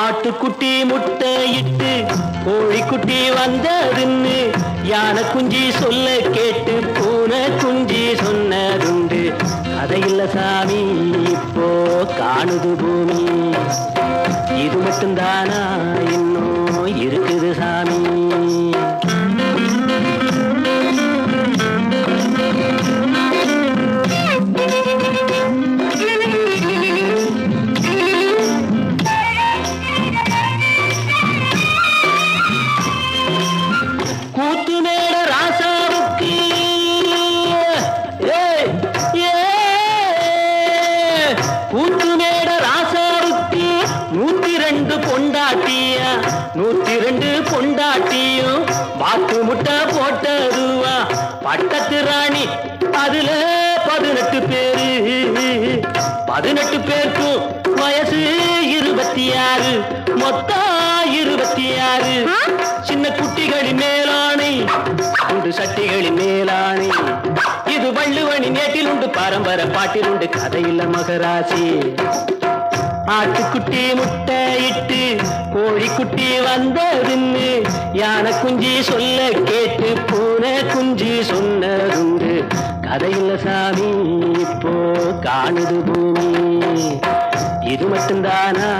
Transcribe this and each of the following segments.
ஆட்டுக்குட்டி முட்டை இட்டு கோழிக்குட்டி வந்ததுன்னு யானை குஞ்சி சொல்ல கேட்டு பூனை குஞ்சி சொன்னதுண்டு. கதையில்ல சாமி இப்போ காணுது பூமி. இது மட்டும்தானா? இன்னும் இருக்குது சாமி. கூத்து மேட ராசாவுக்கு நூத்தி ரெண்டு பொண்டாட்டியா? நூத்தி ரெண்டு பொண்டாட்டியும் வாக்கு முட்டை போட்டதுவா? பட்டத்து ராணி அதுல பதினெட்டு பேரு. பதினெட்டு பேருக்கும் வயசு இருபத்தி ஆறு மொத்தம் இருபத்தி ஆறு சின்ன குட்டிகளின் மேலாணை உண்டு சட்டிகளின் மேலாணை. இது வள்ளுவனின் நேட்டில் உண்டு பாரம்பர பாட்டில் உண்டு கதையில் மகராசி. ஆட்டுக்குட்டி முட்டை இட்டு கோழிக்குட்டி வந்ததுன்னு யானை குஞ்சி சொல்ல கேட்டு பூனை குஞ்சி சொன்னதுண்டு. கதையில் சாமி இப்போ காணுது பூமி. இது மட்டும்தானா?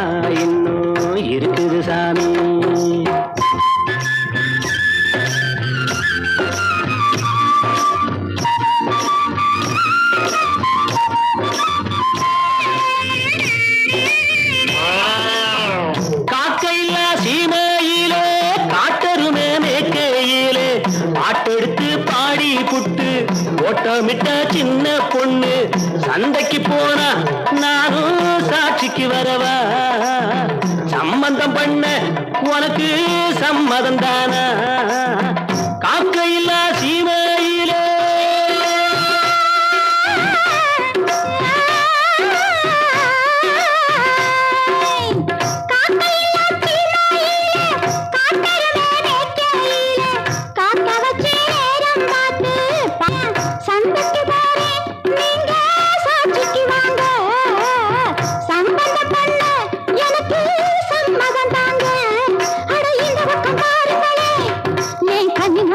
இன்னும் இருக்குது சாமி. பாடி ஓட்டமிட்ட சின்ன பொண்ணு. சந்தைக்கு போனா நானும் சாட்சிக்கு வரவா? சம்பந்தம் பண்ண உனக்கு சம்மதம் தானா?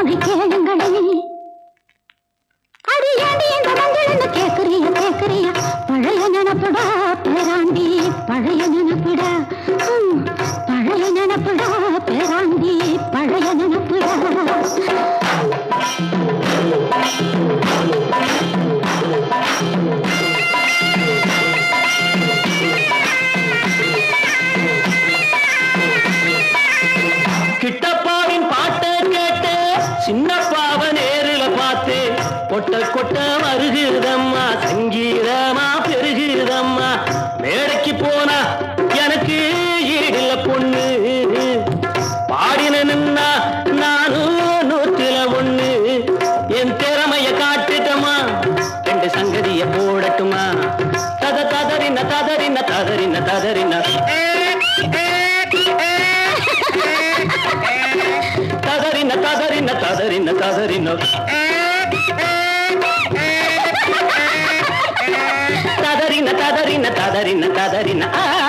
மோதி கேளுங்களே அறியாண்டி என் தொடங்கள் கேக்குறியா கேக்குறியா பழைய நினப்புடா கொட்ட கொட்ட வருகிறதம்மா சங்கீதமா பெருகிறதம்மா மேடைக்கு போனா எனக்கு ஈடில்ல பொண்ணு. பாடின நின்னா நானும் நூற்றில ஒண்ணு. என் திறமைய காட்டுட்டமா ரெண்டு சங்கதிய போடட்டுமா தத ததறின ததறின ததறின ததறின. ததறின ததறின ததறின ததறின. కదరిన కదరిన ఆ